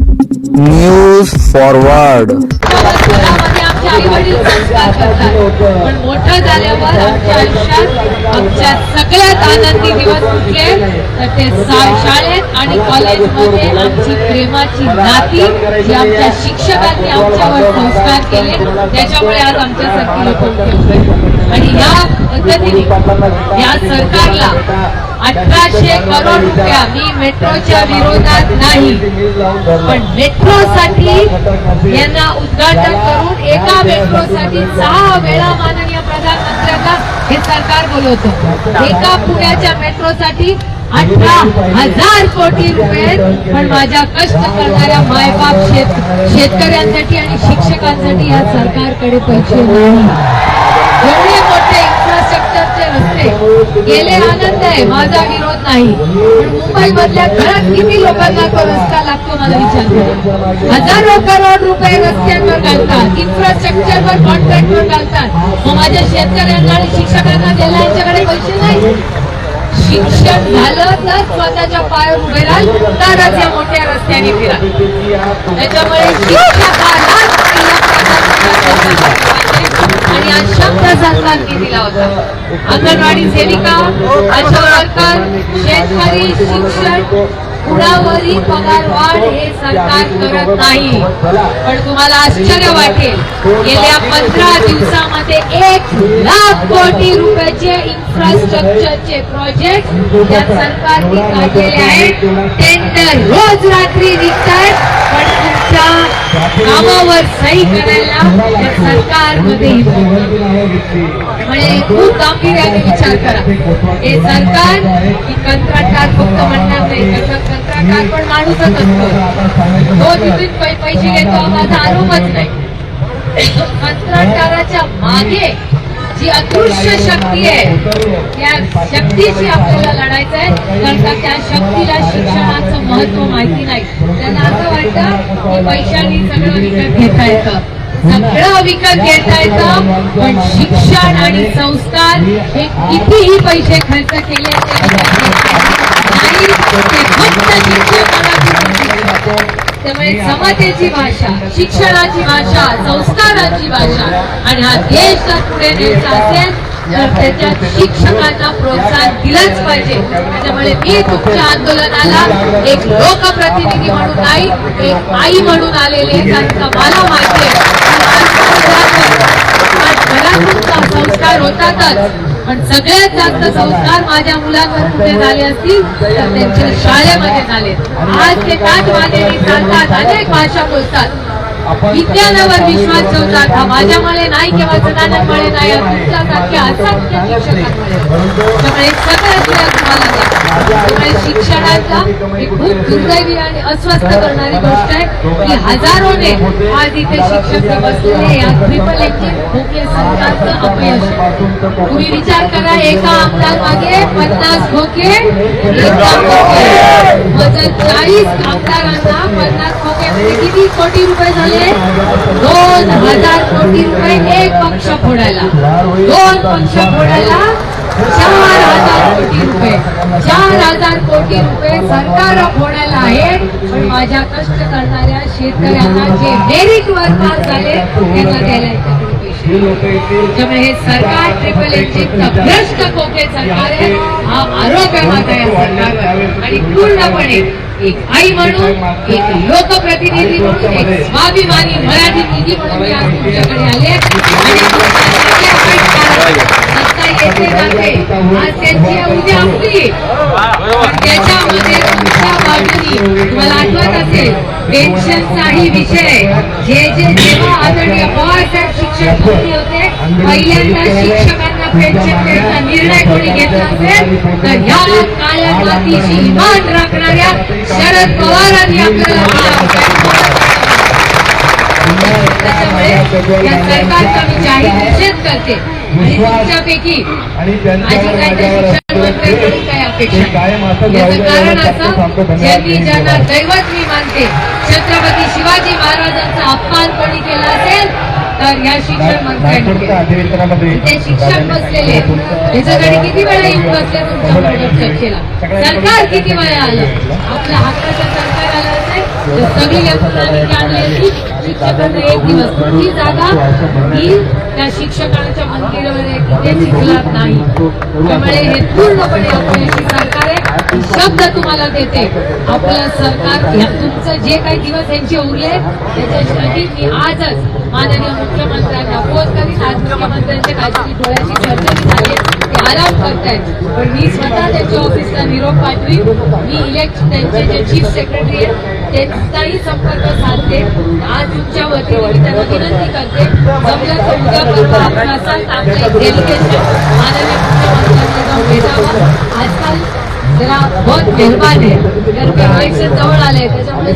News forward पण मोठं झाल्यावर आमच्या आयुष्यात आमच्या सगळ्यात आनंदी दिवस कुठले? तर ते शाळेत आणि कॉलेजमध्ये आमची प्रेमाची नाती जी आमच्या शिक्षकांनी आमच्यावर संस्कार केले त्याच्यामुळे आज आमच्यासारखी लोक आणि या पद्धतीने या सरकारला अठराशे करोड रुपया मी मेट्रोच्या विरोधात नाही पण मेट्रोसाठी यांना उद्घाटन करून एका मेट्रोसाठी सहा वेळा माननीय प्रधानमंत्र्यांना हे सरकार बोलवतं. एका पुण्याच्या मेट्रोसाठी अठरा हजार कोटी रुपये पण माझ्या कष्ट करणाऱ्या मायबाप शेत शेतकऱ्यांसाठी आणि शिक्षकांसाठी या सरकारकडे पैसे नाही. इन्फ्रास्ट्रक्चरचे गेले आनंद आहे माझा विरोध नाही. पण मुंबई मधल्या घरात किती लोकांना तो रस्ता लागतो मला विचारतो. हजारो करोड रुपये रस्त्यांवर घालतात इन्फ्रास्ट्रक्चरवर कॉन्ट्रॅक्टवर घालतात. मग माझ्या शेतकऱ्यांना आणि शिक्षकांना द्यायला यांच्याकडे पैसे नाही शिक्षण झालं तर स्वतःच्या पायावर उभे राहाल तरच या मोठ्या रस्त्याने फिरा. त्याच्यामुळे शिक्षकाला शासनात सरकारने दिला होता. अंगणवाडी सेविका आशा वर्कर शेतकरी शिक्षण कुणावरही पगार वाढ हे सरकार करत नाही. पण तुम्हाला आश्चर्य वाटेल गेल्या पंधरा दिवसामध्ये एक लाख कोटी रुपयाचे इन्फ्रास्ट्रक्चरचे प्रोजेक्ट या सरकारने काढलेले आहेत. टेंडर रोज रात्री निघतात कामावर सही करायला या सरकारमध्ये म्हणजे खूप गांभीर्याने विचार करा. हे सरकार की कंत्राटदार फक्त म्हणणार नाही कंत्राटदार पण माणूसच असतो. तो तिथून पैसे घेतो माझा आरोपच नाही. कंत्राटदाराच्या मागे जी अदृश्य शक्ती आहे त्या शक्तीशी आपल्याला लढायचं आहे कारण का त्या शक्तीला शिक्षणाचं महत्त्व माहिती नाही. त्यांना असं वाटतं की पैशाने सगळं विकत घेता येतं. सगळं विकत घेता येतं पण शिक्षण आणि संस्कार हे कितीही पैसे खर्च केले ते फक्त त्यामुळे समतेची भाषा शिक्षणाची भाषा संस्काराची भाषा आणि हा देश जर पुढे न्यायचा असेल तर त्याच्यात शिक्षकांना प्रोत्साहन दिलंच पाहिजे त्याच्यामुळे मी तुमच्या आंदोलनाला एक लोकप्रतिनिधी म्हणून नाही एक आई म्हणून आलेले आहे. मला माहिती आहे घरातून संस्कार होतातच पण सगळ्यात जास्त संस्कार माझ्या मुलांवर कुठे झाले असतील तर त्यांच्या शाळेमध्ये झाले. आज ते काठ मानेने चालतात अनेक भाषा बोलतात. विज्ञानावर विश्वास ठेवतात हा माझ्यामुळे नाही किंवा सदानंदमुळे नाही तुमच्यासारख्या असंख्य शिक्षकांमुळे त्यामुळे तुम्हाला शिक्षणाचा ही खूप दुर्दैवी आणि अस्वस्थ करणारी गोष्ट आहे की हजारोने आज इथे शिक्षक बसलेले या ट्रिपल खोके सरकारचं अपयश. तुम्ही विचार करा एका आमदार मागे पन्नास खोके एका चाळीस आमदारांना पन्नास किती कोटी रुपये झाले? दोन हजार कोटी रुपये एक पक्ष फोडायला. दोन पक्ष फोडायला चार हजार कोटी रुपये. चार हजार कोटी रुपये सरकार फोडायला आहेत पण माझ्या कष्ट करणाऱ्या शेतकऱ्यांना जे मेरिट वर पास झाले त्यांना द्यायला त्यामुळे हे सरकार ट्रिपल इंजिनचं भ्रष्ट कोके सरकार आहे. हा आरोप आहे माझा या सरकारवर. आणि पूर्णपणे एक आई म्हणून एक लोकप्रतिनिधी म्हणून एक स्वाभिमानी मराठी निधी म्हणून मी आज तुमच्याकडे आले आज त्यांची उद्या आपली त्याच्यामध्ये तुमच्या बाजूनी तुम्हाला आठवत असेल पेन्शनचाही विषय जे जे जेव्हा आदरणीय होते पहिल्यांदा शिक्षकांना निर्णय कोणी घेतला असेल तर काळ्या इमान राखणाऱ्या शरद पवारांनी आपल्याला त्याच्यामुळे या सरकारचा मी जाहीर निषेध करते. आणि तुमच्यापैकी माझी काय अपेक्षा. याचं कारण असं ज्यांनी ज्यांना दैवत मी मानते छत्रपती शिवाजी महाराजांचा अपमान कोणी केला असेल तर या शिक्षण मंत्र्यांनी ते शिक्षक बसलेले. त्याच्याकडे किती वेळा येऊन बसले तुमच्या बरोबर चर्चेला? सरकार किती वेळा आलं? आपल्या हक्काचं सरकार आलं असेल तर सगळी शिक्षकांना एक दिवस. ती जागा ही त्या शिक्षकांच्या मंदिरावर आहे की ते शिकलात नाही. त्यामुळे हे पूर्णपणे अपयशी सरकार आहे. शब्द तुम्हाला देते. आपलं सरकार तुमचं जे काही दिवस यांचे उरले त्याच्यासाठी मी आजच माननीय मुख्यमंत्र्यांना फोन करीन. आज मुख्यमंत्र्यांच्या काहीतरी डोळ्याची सर्जरी झाली ते आराम करतायत. पण मी स्वतः त्यांच्या ऑफिसला निरोप पाठवीन. मी इलेक्ट त्यांचे जे चीफ सेक्रेटरी आहेत त्यांचाही संपर्क साधते. आज तुमच्या वतीने मी त्यांना विनंती करते. जमलं तर उद्या आपण असाल तर आपलं डेलिगेशन माननीय मुख्यमंत्र्यांना जाऊन भेटावा. आजकाल जरा बहुत मेहरबान आहे. जवळ आले त्याच्यामुळे